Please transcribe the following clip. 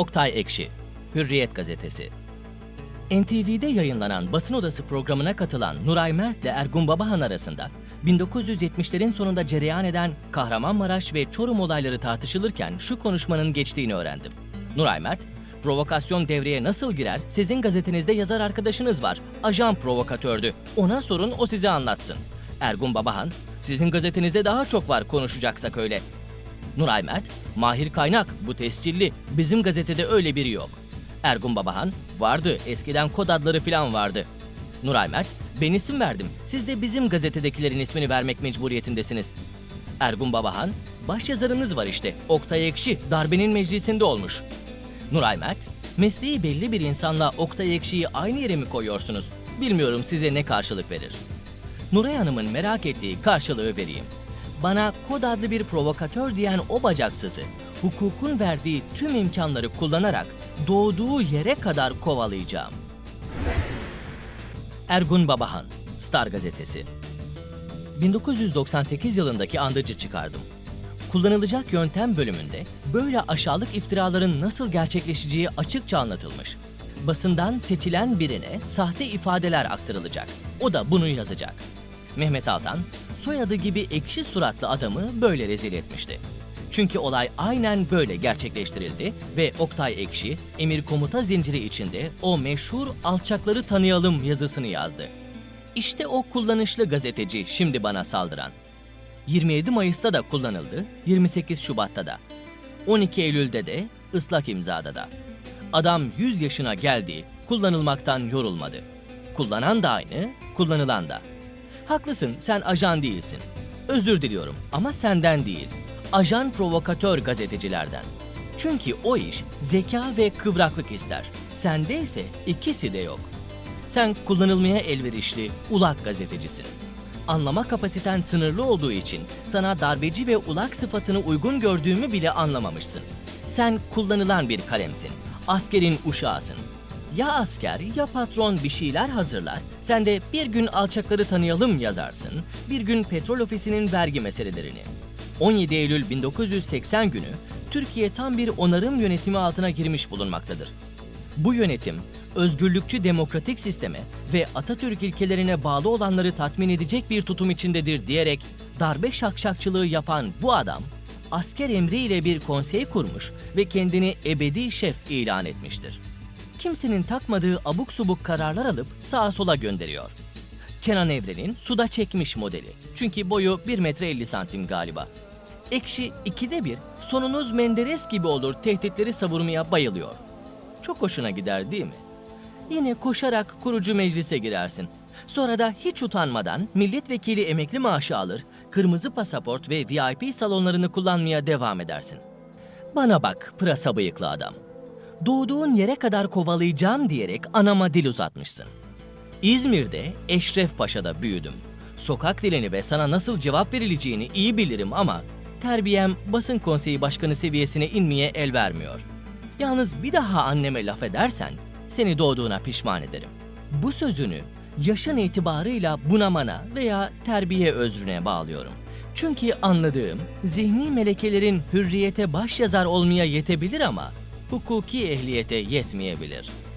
Oktay Ekşi, Hürriyet Gazetesi. NTV'de yayınlanan basın odası programına katılan Nuray Mert ile Ergun Babahan arasında 1970'lerin sonunda cereyan eden Kahramanmaraş ve Çorum olayları tartışılırken şu konuşmanın geçtiğini öğrendim. Nuray Mert, provokasyon devreye nasıl girer? Sizin gazetenizde yazar arkadaşınız var. Ajan provokatördü. Ona sorun o size anlatsın. Ergun Babahan, sizin gazetenizde daha çok var konuşacaksak öyle. Nuray Mert, Mahir Kaynak, bu tescilli. Bizim gazetede öyle biri yok. Ergun Babahan, vardı, eskiden kod adları falan vardı. Nuray Mert, ben isim verdim. Siz de bizim gazetedekilerin ismini vermek mecburiyetindesiniz. Ergun Babahan, başyazarınız var işte. Oktay Ekşi, darbenin meclisinde olmuş. Nuray Mert, mesleği belli bir insanla Oktay Ekşi'yi aynı yere mi koyuyorsunuz? Bilmiyorum size ne karşılık verir. Nuray Hanım'ın merak ettiği karşılığı vereyim. Bana kod adlı bir provokatör diyen o bacaksızı, hukukun verdiği tüm imkanları kullanarak doğduğu yere kadar kovalayacağım. Ergun Babahan, Star Gazetesi 1998 yılındaki andıcı çıkardım. Kullanılacak yöntem bölümünde böyle aşağılık iftiraların nasıl gerçekleşeceği açıkça anlatılmış. Basından seçilen birine sahte ifadeler aktarılacak. O da bunu yazacak. Mehmet Altan, soyadı gibi ekşi suratlı adamı böyle rezil etmişti. Çünkü olay aynen böyle gerçekleştirildi ve Oktay Ekşi, emir komuta zinciri içinde o meşhur alçakları tanıyalım yazısını yazdı. İşte o kullanışlı gazeteci şimdi bana saldıran. 27 Mayıs'ta da kullanıldı, 28 Şubat'ta da. 12 Eylül'de de, ıslak imzada da. Adam 100 yaşına geldi, kullanılmaktan yorulmadı. Kullanan da aynı, kullanılan da. Haklısın, sen ajan değilsin. Özür diliyorum ama senden değil. Ajan provokatör gazetecilerden. Çünkü o iş zeka ve kıvraklık ister. Sende ise ikisi de yok. Sen kullanılmaya elverişli, ulak gazetecisin. Anlama kapasiten sınırlı olduğu için sana darbeci ve ulak sıfatını uygun gördüğümü bile anlamamışsın. Sen kullanılan bir kalemsin. Askerin uşağısın. Ya asker ya patron bir şeyler hazırlar, sen de bir gün alçakları tanıyalım yazarsın, bir gün petrol ofisinin vergi meselelerini. 17 Eylül 1980 günü Türkiye tam bir onarım yönetimi altına girmiş bulunmaktadır. Bu yönetim, özgürlükçü demokratik sisteme ve Atatürk ilkelerine bağlı olanları tatmin edecek bir tutum içindedir diyerek darbe şakşakçılığı yapan bu adam, asker emriyle bir konsey kurmuş ve kendini ebedi şef ilan etmiştir. Kimsenin takmadığı abuk subuk kararlar alıp sağa sola gönderiyor. Kenan Evren'in suda çekmiş modeli. Çünkü boyu 1 metre 50 santim galiba. Ekşi ikide bir sonunuz Menderes gibi olur tehditleri savurmaya bayılıyor. Çok hoşuna gider değil mi? Yine koşarak kurucu meclise girersin. Sonra da hiç utanmadan milletvekili emekli maaşı alır, kırmızı pasaport ve VIP salonlarını kullanmaya devam edersin. Bana bak pırasa bıyıklı adam. Doğduğun yere kadar kovalayacağım diyerek anama dil uzatmışsın. İzmir'de Eşref Paşa'da büyüdüm. Sokak dilini ve sana nasıl cevap verileceğini iyi bilirim ama terbiyem basın konseyi başkanı seviyesine inmeye el vermiyor. Yalnız bir daha anneme laf edersen seni doğduğuna pişman ederim. Bu sözünü yaşın itibarıyla bunamana veya terbiye özrüne bağlıyorum. Çünkü anladığım zihni melekelerin hürriyete başyazar olmaya yetebilir ama hukuki ehliyete yetmeyebilir.''